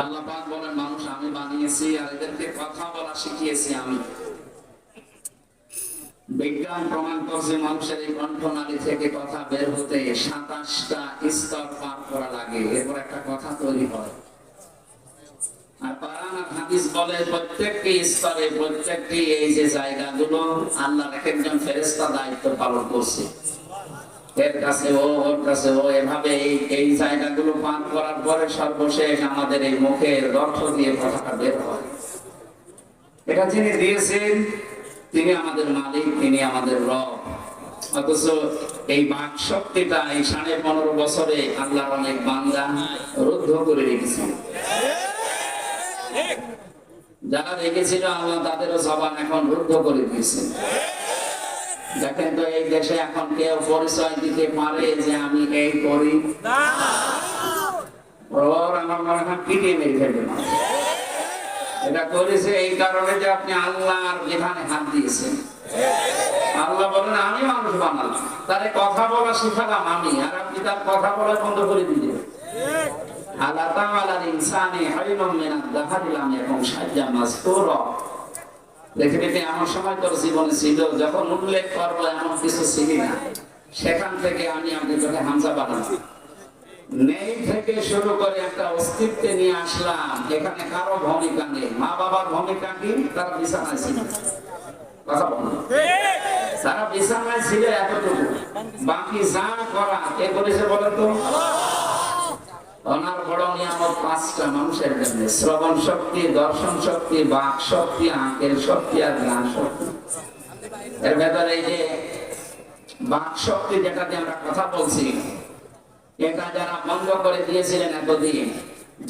আল্লাহ পাক বলেন, মানুষ আমি বানিয়েছি আর এদেরকে কথা বলা শিখিয়েছি আমি। বিজ্ঞান প্রমাণ করছে মানুষের এই কণ্ঠনালী থেকে কথা বের হতে সাতাশটা স্তর পার করা লাগে, এরপর একটা কথা তৈরি হয়। আর হাদিস বলে, প্রত্যেকটি স্তরে প্রত্যেকটি এই যে জায়গাগুলো আল্লাহর এক একজন ফেরেশতা দায়িত্ব পালন করছে। এর কাছে ও, ওর কাছে ও এভাবে এই জায়গাগুলো পান করার পরে সর্বশেষ আমাদের এই মুখের গর্থ দিয়ে কথাটা বের হয়। এটা যিনি দিয়েছেন, তিনি আমাদের মালিক, তিনি আমাদের রব। অথচ এই বাক শক্তিটা এই সাড়ে পনেরো বছরে আল্লাহর অনেক বান্দা রুদ্ধ করে রেখেছেন যারা রেখেছিল আল্লাহ তাদেরও জবান এখন রুদ্ধ করে দিয়েছেন দেখেন তো এই দেশে এখন কেউ পরিচয় দিতে পারে যে আমি এই করি। ওর আমার মনে হয় পিটিয়ে মেরে ফেলবে। এটা করেছে এই কারণে যে আপনি আল্লাহর বিধানে হাত দিয়েছেন। আল্লাহ বলেন আমি মানুষ বানালাম। তারে কথা বলা শিখালাম আমি আর আপনি তার কথা বলা বন্ধ করে দিলেন। আল্লাহ তাআলার ইনসানে হাইনুম মিনাদ ইয়াকুন সাজ্জা মাসতুরা তোর জীবনে ছিল, যখন উল্লেখ করব এমন কিছু ছিলি না, সেখান থেকে আমি হামজা নেই থেকে শুরু করে একটা অস্তিত্বে নিয়ে আসলাম, এখানে কারও ভূমিকা নেই। মা বাবার ভূমিকা কি? তারা বিছানায় ছিল। কথা তারা বিছানায় ছিল এতটুকু। বাকি যা করা, কে করেছে বলো তো? ওনার বড় নিয়ামত পাঁচটা মানুষের জন্য। শ্রবণ শক্তি, দর্শন শক্তি, বাক শক্তি, আঁকের শক্তি আর শক্তি। এর ভেতরে যে বাক শক্তি যেটা দিয়ে আমরা কথা বলছি, এটা যারা বন্ধ করে দিয়েছিলেন এতদিন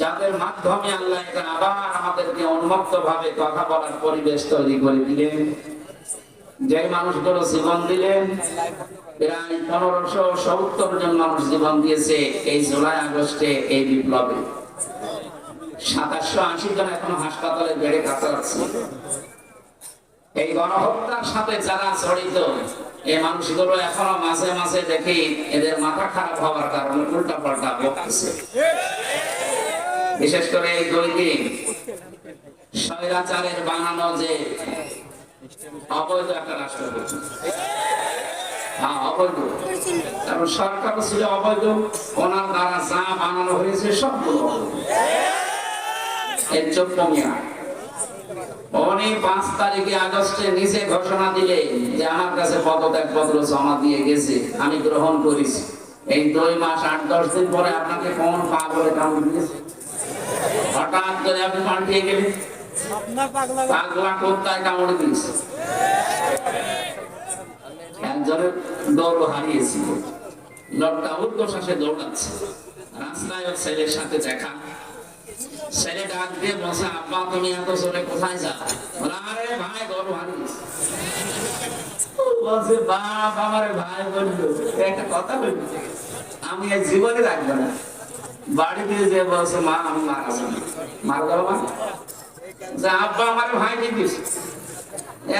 যাদের মাধ্যমে আল্লাহ আবার আমাদেরকে উন্মুক্ত ভাবে কথা বলার পরিবেশ তৈরি করে দিলেন। যে মানুষগুলো জীবন দিলেন প্রায় পনেরোশো সত্তর জন মানুষ জীবন দিয়েছে এই জুলাই আগস্টে এই বিপ্লবে। সাতাশশো আশি জন এখনও হাসপাতালে বেড়ে এই গণহত্যার সাথে যারা জড়িত, এই মানুষগুলো এখনও মাঝে মাঝে দেখি এদের মাথা খারাপ হওয়ার কারণে উল্টা পাল্টা বকতেছে বিশেষ করে এই দুই দিন স্বৈরাচারের বানানো যে নিজে ঘোষণা দিলে যে আমার কাছে পদত্যাগ পত্র জমা দিয়ে গেছে আমি গ্রহণ করেছি এই দুই মাস আট দশ দিন পরে আপনাকে কোন পাগলে কামড় দিয়েছে হঠাৎ করে আপনি পাল্টিয়ে গেলেন। বাপ, আমার ভাই একটা কথা আমি জীবনে রাখব না। বাড়িতে যে বলছে, মা, আমি মারা মার মা আব্বা আমার ভাই দিস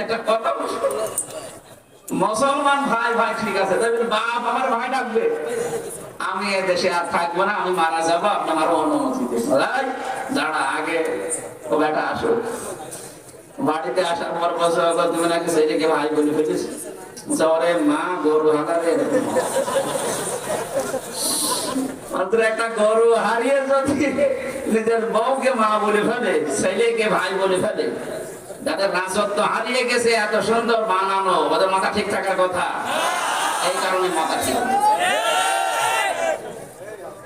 একটা কথা মুসলমান ভাই ভাই, ঠিক আছে। বাপ আমার ভাই ডাকবে। আমি এ আর থাকব না, আমি মারা যাব, আপনি অনুমতি দাঁড়া, আগে ও বেটা আসো বাড়িতে আসার পর বছর তুমি নাকি সেইটাকে ভাই বলে ফেলিস ওরে মা, গরু মাত্র একটা গরু হারিয়ে যদি নিজের বউকে মা বলে ফেলে, ছেলেকে ভাই বলে ফেলে। যাদের রাজত্ব হারিয়ে গেছে, এত সুন্দর বানানো, ওদের মাথা ঠিক থাকার কথা। এই কারণে মাথা ঠিক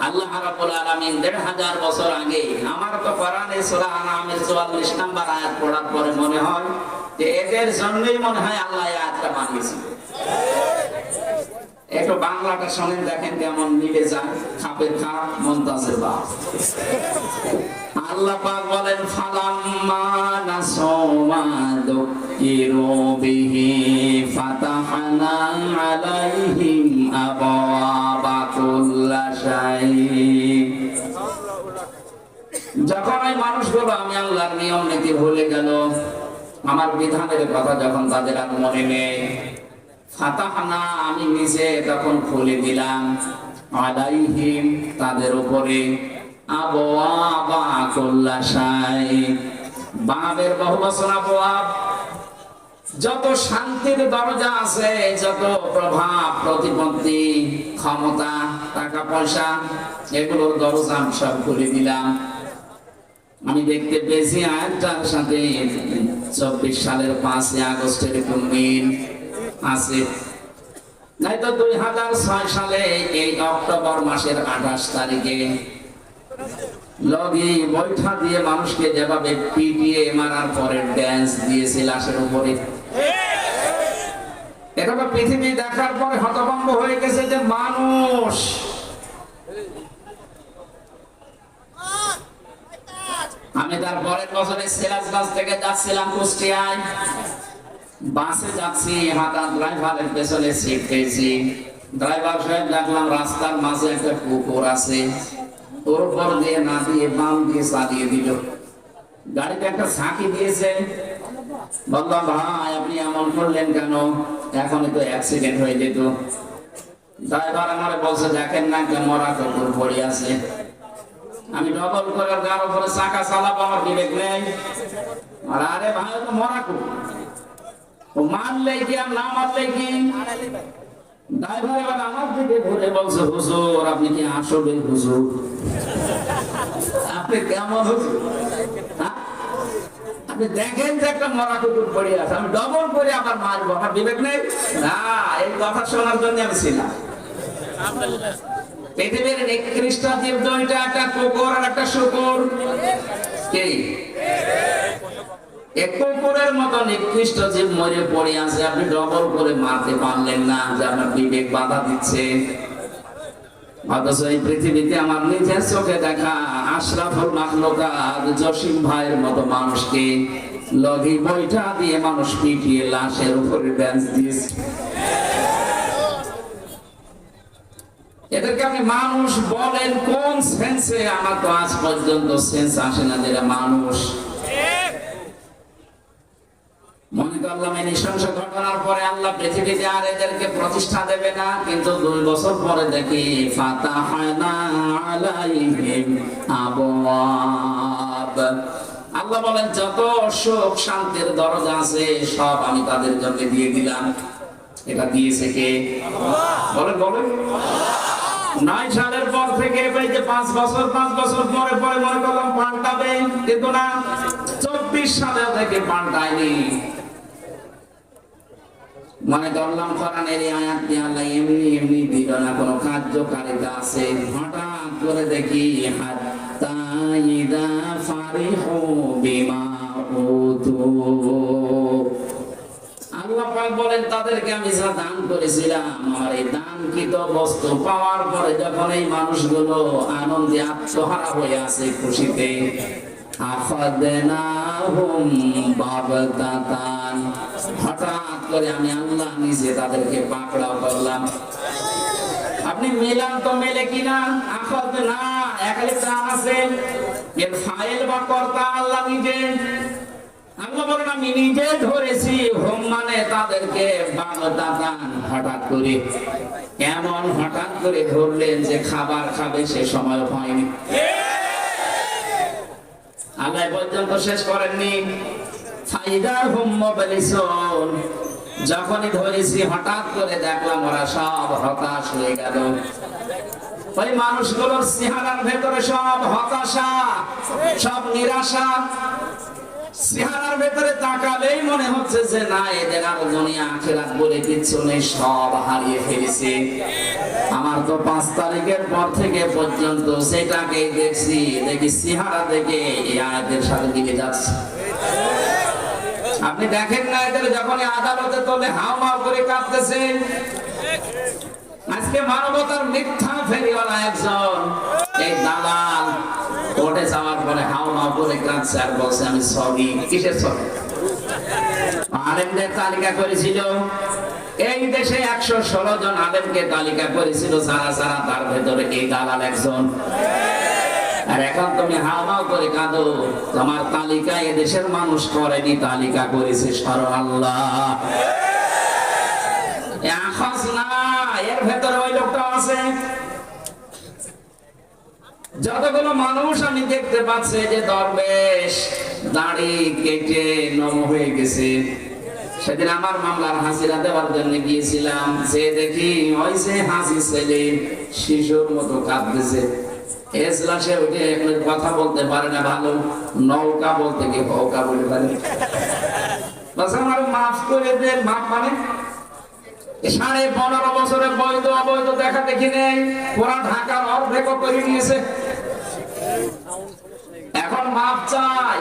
আল্লাহ রাব্বুল দেড় হাজার বছর আগে আমার তো কোরআনে সূরা আনামের 44 নাম্বার আয়াত পড়ার পরে মনে হয় যে এদের জন্যই মনে হয় আল্লাহ আয়াতটা বানিয়েছিল একটু বাংলাটা শোনেন, দেখেন কেমন মিলে যায়। খাপের খাপ মন্তাজের আল্লাহ পাক বলেন, ফালাম্মা নাসমা দুকিরু ফাতাহনা আলাইহিম যখন মানুষগুলো, আমি আল্লাহর নিয়ম নীতি ভুলে গেল, আমার বিধানের কথা যখন তাদের আর মনে নেই ফাতাহানা, আমি নিজে তখন খুলে দিলাম। আলাইহিম, তাদের উপরে। যত শান্তির দরজা আছে, যত প্রভাব ক্ষমতা টাকা পয়সা এগুলোর দরজা আমি সব খুলে দিলাম। আমি দেখতে পেয়েছি আয়াতটার সাথে চব্বিশ সালের পাঁচই আগস্টের কোন মিল আছে। নাই তো দুই হাজার ছয় সালে এই অক্টোবর মাসের আঠাশ তারিখে বৈঠা দিয়ে মানুষকে যেভাবে মারার পরে ড্যান্স উপরে। তো পৃথিবী দেখার পরে হতভম্ব হয়ে গেছে যে মানুষ। আমি তার পরের বছরে সিরাজগঞ্জ থেকে যাচ্ছিলাম কুষ্টিয়ায়। বাসে যাচ্ছি হাতা ড্রাইভারের পেছনে সিট পেয়েছি। ড্রাইভার সাহেব দেখলাম রাস্তার মাঝে একটা পুকুর আছে। ওর উপর দিয়ে না দিয়ে বাম দিয়ে চালিয়ে দিল। গাড়িতে একটা ঝাঁকি দিয়েছে। বললাম, ভাই, আপনি এমন করলেন কেন? এখনই তো অ্যাক্সিডেন্ট হয়ে যেত। ড্রাইভার আমার বলছে, দেখেন না কেন মরা কুকুর পড়ে আছে। আমি ডবল করে গার উপরে চাকা চালাবো, আমার বিবেক নেই। আর আরে ভাই তো মরা কুকুর। ও মারলে কি, আর না মারলে কি? ড্রাইভার আমার দিকে ঘুরে বলছে, হুজুর, আপনি কি আসলে হুজুর? আপনি কেমন হুজুর? হ্যাঁ? আপনি দেখেন যে একটা মরা কুকুর পড়ে আছে, আমি ডবল করে আবার মারবো, আমার বিবেক নেই? না, এই কথা শোনার জন্য আমি ছিলাম। পৃথিবীর নিকৃষ্ট জীব দুইটা একটা কুকুর আর একটা শুকুর। কি? এক মতো নিকৃষ্ট জীব মরে পড়ে আছে, আপনি ডবল করে মারতে পারলেন না যে আপনার বিবেক বাধা দিচ্ছে। অথচ এই পৃথিবীতে আমার নিজের চোখে দেখা আশরাফুল মাখলুকাত, জসিম ভাইয়ের মতো মানুষকে বইটা দিয়ে মানুষ পিটিয়ে লাশের উপরে দিয়েছে। এদেরকে আপনি মানুষ বলেন, কোন সেন্সে আমার তো আজ পর্যন্ত সেন্স আসে না যেটা মানুষ। মনে করলাম এই নৃশংস ঘটনার পরে আল্লাহ পৃথিবীতে আর এদেরকে প্রতিষ্ঠা দেবে না, কিন্তু দুই বছর পরে দেখি আল্লাহ বলেন, যত শান্তির দরজা আছে, সব আমি তাদের জন্য দিয়ে দিলাম। এটা দিয়েছে কে? বলেন বলেন। নয় সালের পর থেকে যে পাঁচ বছর পাঁচ বছর পরে পরে মনে করলাম পাল্টাবে, কিন্তু না, চব্বিশ সালে থেকে পাল্টায়নি। মনে করলাম কোরআনের এই আয়াত দিয়ে আল্লাহ এমনি এমনি দিল না কোনো কার্যকারিতা আছে। হঠাৎ করে দেখি বিমা দান করেছিলাম দানকৃত বস্তু পাওয়ার পরে মানুষগুলো আনন্দে আত্মহারা হয়ে আছে খুশিতে হঠাৎ করে আমি আল্লাহ নিজে তাদেরকে পাকড়াও করলাম। আপনি মেলান তো মেলে কিনা? না, একালে এর ফাইল বা কর্তা আল্লাহ নিজে। আল্লাহ মানে এমন হঠাৎ করে ধরলেন যে খাবার খাবে সে সময় হয়নি। পর্যন্ত শেষ করেননি। যখনই ধরেছি, হঠাৎ করে দেখলাম ওরা সব হতাশ হয়ে গেল। ওই মানুষগুলোর চেহারার ভেতরে সব হতাশা, সব নিরাশা। ভেতরে তাকালেই মনে হচ্ছে যে, না, এদের আর দুনিয়া আখেরাত বলে কিচ্ছু নেই, সব হারিয়ে ফেলেছে। আমার তো পাঁচ তারিখের পর থেকে পর্যন্ত সেটাকে দেখছি, দেখি চেহারা দেখে এই আয়াতের সাথে দিকে যাচ্ছে। আপনি দেখেন না, এদের যখন আদালতে তোলে হাও মাও করে কাঁদতেছে। আজকে মানবতার মিথ্যা ফেরিওয়ালা একজন, এই দালাল কোর্টে যাওয়ার পরে হাও মাও করে কাঁদছে আর বলছে, আমি সরি কিসের সরি আলেমদের তালিকা করেছিল। এই দেশে একশো ষোলো জন আলেমকে তালিকা করেছিল, যারা যারা তার ভেতরে এই দালাল একজন। আর এখন তুমি হাওমাও করে কাঁদো। তোমার তালিকা এ দেশের মানুষ করেনি, তালিকা করেছে স্মরণ আল্লাহ। যতগুলো মানুষ আমি দেখতে পাচ্ছি যে দরবেশ দাড়ি কেটে নম হয়ে গেছে। সেদিন আমার মামলার হাজিরা দেওয়ার জন্য গিয়েছিলাম। যে দেখি ওই যে হাসি ছেলে শিশুর মতো কাঁদতেছে। কথা বলতে পারে না, ভালো নৌকা বলতে গিয়ে হৌকা বলে পারে মাফ মাফ মানে? সাড়ে পনেরো বছরে বৈধ অবৈধ দেখা দেখি নেই, পুরা ঢাকার অর্ধেক করে নিয়েছে। এখন মাপ চাই।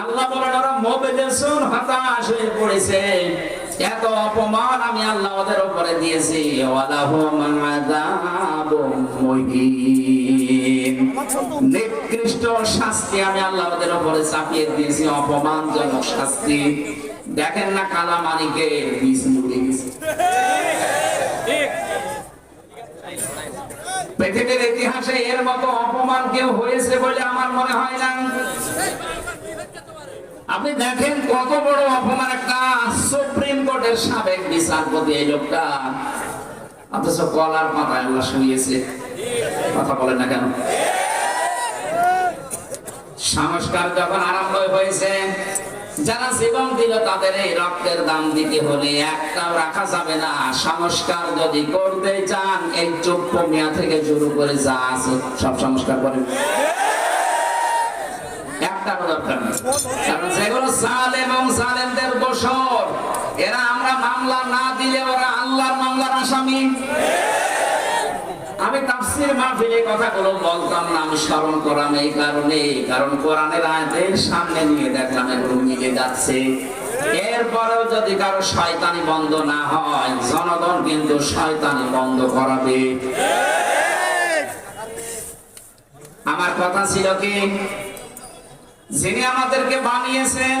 আল্লাহ বলেন, ওরা মোবিলেশন হতাশ হয়ে পড়েছে। এত অপমান আমি আল্লাহ ওদের উপরে দিয়েছি। ওয়ালাহুম আযাবুম মুহিন নিকৃষ্ট শাস্তি আমি উপরে চাপিয়ে দিয়েছি, অপমানজনক শাস্তি। দেখেন না পৃথিবীর ইতিহাসে এর মতো অপমান কেউ হয়েছে বলে আমার মনে হয় না। আপনি দেখেন কত বড় অপমান একটা সুপ্রিম কোর্টের সাবেক বিচারপতি এই লোকটা। অথচ কলার মাথায় আল্লাহ শুয়েছে কথা বলেন না কেন? সংস্কার যখন আরম্ভ হয়েছে, যারা জীবন দিল তাদের এই রক্তের দাম দিতে হলে একটাও রাখা যাবে না। সংস্কার যদি করতে চান, এই চোপ্প মিয়া থেকে শুরু করে যা আছে সব সংস্কার করেন। এরা আমরা মামলা না দিলে ওরা আল্লাহর মামলার আসামি। আমি তাফসীর মাহফিলে কথাগুলো বলতাম না স্মরণ করাম এই কারণে কারণ কোরআনের আয়াতের সামনে নিয়ে দেখলাম এগুলো মিলে যাচ্ছে। এরপরেও যদি কারও শয়তানি বন্ধ না হয়, জনগণ কিন্তু শয়তানি বন্ধ করাবে। আমার কথা ছিল কি? যিনি আমাদেরকে বানিয়েছেন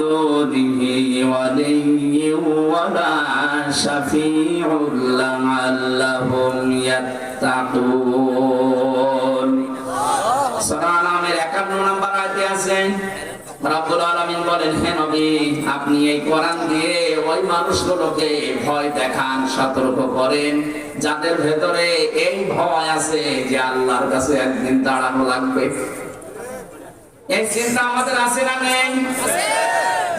ওয়ালিয়্যুন ওয়ালা শাফীউন লাআল্লাহুম ইয়াত্তাকুন সূরা নামের 51 নম্বর আয়াতে আছে রাব্বুল আলামিন বলেন, হে নবী, আপনি এই কোরআন দিয়ে ওই মানুষগুলোকে ভয় দেখান, সতর্ক করেন। যাদের ভেতরে এই ভয় আছে যে আল্লাহর কাছে একদিন দাঁড়ানো লাগবে। এই চিন্তা আমাদের আছে না নেই?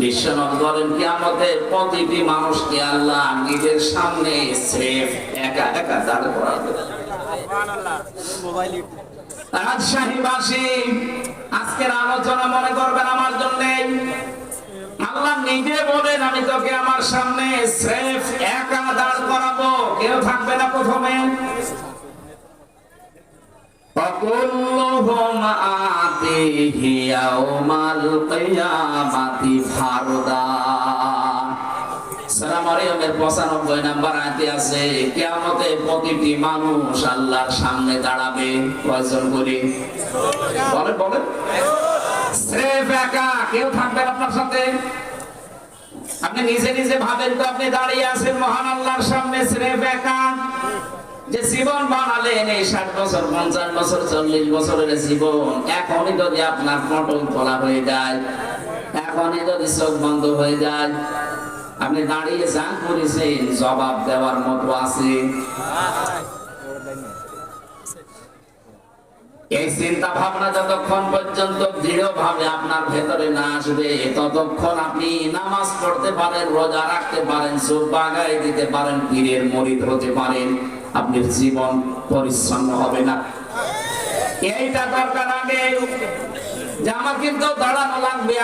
বিশ্বনবী বলেন কিয়ামতে প্রতিটি মানুষকে আল্লাহ নিজের সামনে একা একা দাঁড় রাজশাহীবাসী, আজকের আলোচনা মনে করবেন আমার জন্য। আল্লাহ নিজে বলেন, আমি তোকে আমার সামনে স্রেফ একা দাঁড় করাবো। কেউ থাকবে না প্রথমে। وكلهم آتيه يوم القيامة فردا সালাম আলাইকুমের 95 নাম্বার আয়াতে আছে কিয়ামতে প্রতিটি মানুষ আল্লাহর সামনে দাঁড়াবে কয়জন করে বলেন বলেন স্রেফ একা কেউ থাকবে না আপনার সাথে আপনি নিজে নিজে ভাবেন তো আপনি দাঁড়িয়ে আছেন মহান আল্লাহর সামনে স্রেফ একা যে জীবন বানালেন এই ষাট বছর, পঞ্চাশ বছর, চল্লিশ বছরের জীবন, এখনই যদি আপনার পটল তোলা হয়ে যায়, এখনই যদি চোখ বন্ধ হয়ে যায়, আপনি দাঁড়িয়ে যা করেছেন জবাব দেওয়ার মতো আছে। এই চিন্তা ভাবনা যতক্ষণ পর্যন্ত দৃঢ় ভাবে আপনার ভেতরে না আসবে, ততক্ষণ আপনি নামাজ পড়তে পারেন, রোজা রাখতে পারেন চোখ বাগাই দিতে পারেন, পীরের মরিদ হতে পারেন। আপনার জীবন পরিচ্ছন্ন হবে না। এইটা দরকার আগে। যে আমার কিন্তু দাঁড়ানো লাগবে।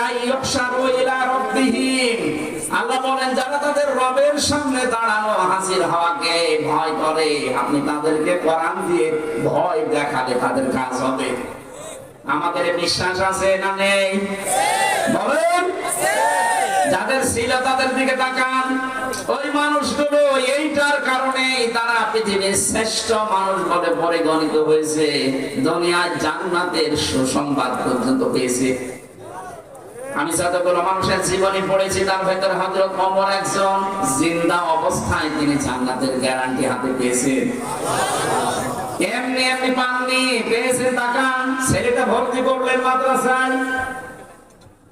ভয় করে, আপনি তাদেরকে দিয়ে ভয় তাদের কাজ হবে। আমাদের বিশ্বাস আছে না নেই? বলেন। যাদের ছিল তাদের দিকে তাকান। ওই মানুষগুলো এইটার কারণে তারা পৃথিবীর শ্রেষ্ঠ মানুষ বলে পরিগণিত হয়েছে। দুনিয়ার জান্নাতের সুসংবাদ পর্যন্ত পেয়েছে। আমি মানুষের জীবনী পড়েছি, তার ভেতরে হজরত অমর একজন জিন্দা অবস্থায় তিনি জান্নাতের গ্যারান্টি হাতে পেয়েছেন এমনি এমনি পাননি পেয়েছেন তাকান ছেলেটা ভর্তি করলেন মাদ্রাসায়।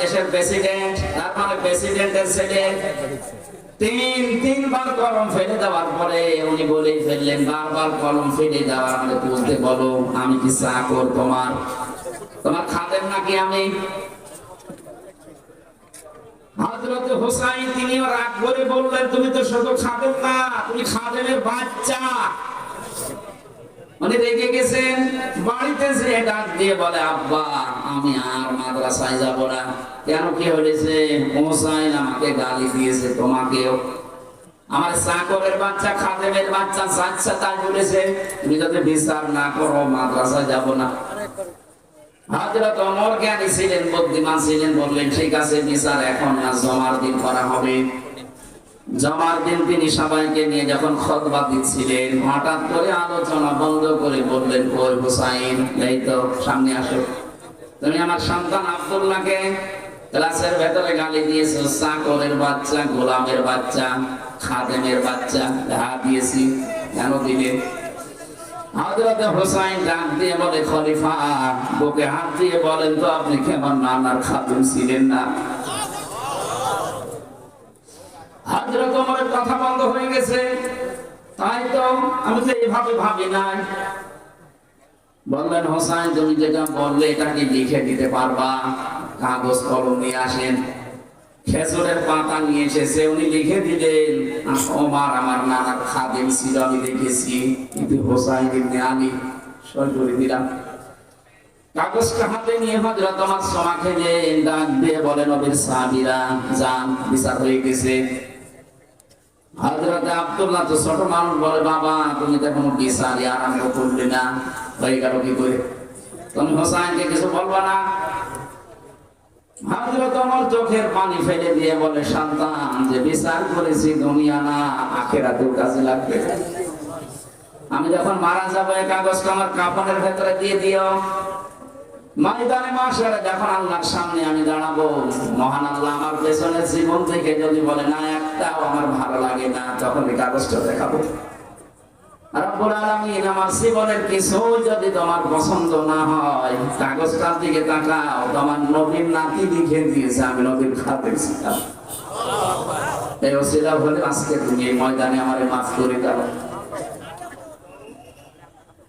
দেশের প্রেসিডেন্ট তার মানে প্রেসিডেন্টের তিন কলম ফেলে দেওয়ার পরে উনি বলে ফেললেন, বারবার কলম ফেলে দেওয়ার তুলতে বলো, আমি কি চাকর তোমার? তোমার খাদেন নাকি আমি? হজরত হোসাইন তিনিও রাগ করে বললেন, তুমি তো শুধু খাদেন না, তুমি খাদেনের বাচ্চা। উনি রেগে গেছেন, বাড়িতে যে ডাক দিয়ে বলে, আব্বা, আমি আর মাদ্রাসায় যাব না। কেন কি হয়েছে? হোসাইন আমাকে গালি দিয়েছে, তোমাকেও। আমার চাকরের বাচ্চা, খাদেমের বাচ্চা চাচ্ছা তাই বলেছে, তুমি যদি বিচার না করো, মাদ্রাসায় যাব না। হযরত ওমর জ্ঞানী ছিলেন, বুদ্ধিমান ছিলেন, বললেন, ঠিক আছে, বিচার এখন না জমার দিন করা হবে। জমার দিন তিনি সবাইকে নিয়ে যখন খতবা দিচ্ছিলেন, হঠাৎ করে আলোচনা বন্ধ করে বললেন কই হুসাইন, এই তো সামনে আসো। তুমি আমার সন্তান আব্দুল্লাহকে ক্লাসের ভেতরে গালি দিয়েছ, চাকরের বাচ্চা, গোলামের বাচ্চা, খাদেমের বাচ্চা হা দিয়েছি, কেন দিলে? হযরত হোসাইন ডাক দিয়ে বলে, খলিফা, বুকে হাত দিয়ে বলেন তো, আপনি কেমন নানার খাতুন ছিলেন না? হযরত ওমরের কথা বন্ধ হয়ে গেছে। তাই তো আমি তো এইভাবে ভাবি নাই। বললেন, হোসাইন, তুমি যেটা বললে এটা কি লিখে দিতে পারবা? কাগজ, কলম নিয়ে আসেন। খেজুরের পাতা নিয়ে এসেছে, উনি লিখে দিলেন ওমার, আমার নানার খাদেম ছিল, আমি দেখেছি। কিন্তু হোসাইন ইবনে আলী, সই করে দিলাম। কাগজটা হাতে নিয়ে হজরত আমার সমা খেলে ডাক দিয়ে বলে নবীর সাহাবীরা, যান, বিচার হয়ে গেছে। হজরত আব্দুল্লাহ তো ছোট মানুষ বলে, বাবা, তুমি তো কোনো বিচারই আরম্ভ করলে না। হয়ে গেল কি করে? তুমি হোসাইনকে কিছু বলবা না? হযরত ওমর চোখের পানি ফেলে দিয়ে বলে, সন্তান, যে বিচার করেছি দুনিয়া না কাজে লাগবে। আমি যখন মারা যাব, এই কাগজটা আমার কাপড়ের ভেতরে দিয়ে দিও। ময়দানে মাসরে যখন আল্লাহর সামনে আমি দাঁড়াবো, মহান আল্লাহ আমার পেছনের জীবন থেকে যদি বলে, না, একটাও আমার ভালো লাগে না, তখন এই কাগজটা দেখাবো। রব্বুল আলামিন আমার জীবনের কিছু যদি তোমার পছন্দ না হয়, কাগজটার দিকে তাকাও। তোমার নবীর নাতি লিখে দিয়েছে, আমি নবীর খাতে এই হলে আজকে তুমি এই ময়দানে আমারে মাফ করে দাও।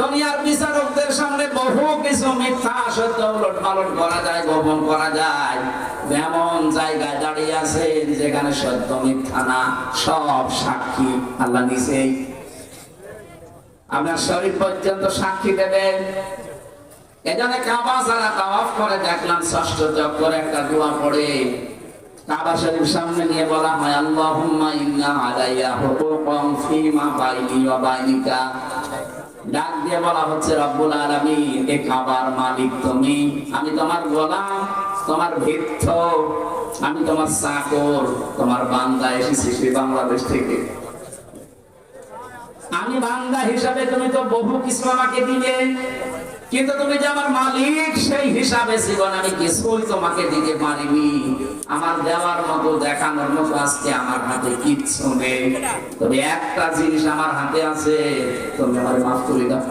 দুনিয়ার বিচারকদের সামনে বহু কিছু মিথ্যা, সত্য উলট পালট করা যায়, গোপন করা যায়। এমন জায়গায় দাঁড়িয়ে আছেন যেখানে সত্য মিথ্যা না, সব সাক্ষী আল্লাহ নিচেই আপনার শরীর পর্যন্ত সাক্ষী দেবেন। এখানে কাবা যারা তাওয়াফ করে, দেখলাম ষষ্ঠ চক্করে একটা দোয়া পড়ে। কাবা শরীফ সামনে নিয়ে বলা হয়, আল্লাহুম্মা ইন্না আলাইয়া হুকুকাম ফীমা বাইনি ওয়া বাইনিকা। ডাক দিয়ে বলা হচ্ছে, রব্বুল আলামিন, এ খাবার মালিক তুমি। আমি তোমার গোলাম, তোমার ভিত্ত আমি তোমার চাকর তোমার বান্দা এসেছি সে বাংলাদেশ থেকে। আমি বান্দা হিসাবে তুমি তো বহু কিছু আমাকে দিলে। কিন্তু তুমি যে আমার মালিক, সেই হিসাবে জীবন আমি কিছুই তোমাকে দিতে পারিনি? আমার দেওয়ার মতো, দেখানোর মতো আজকে আমার হাতে কিচ্ছু নেই। তবে একটা জিনিস আমার হাতে আছে, তুমি আমার মাফ করে দাও।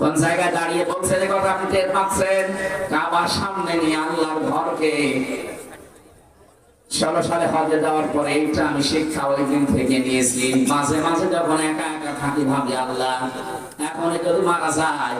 কোন জায়গায় দাঁড়িয়ে বলছে কথা আপনি টের পাচ্ছেন? কাবার সামনে নিয়ে আল্লাহর ঘরকে ষোলো সালে হজে যাওয়ার পরে এইটা আমি শিক্ষা ওই দিন থেকে নিয়েছি। মাঝে মাঝে যখন একা একা থাকি ভাবি, আল্লাহ, এখন যদি মারা যায়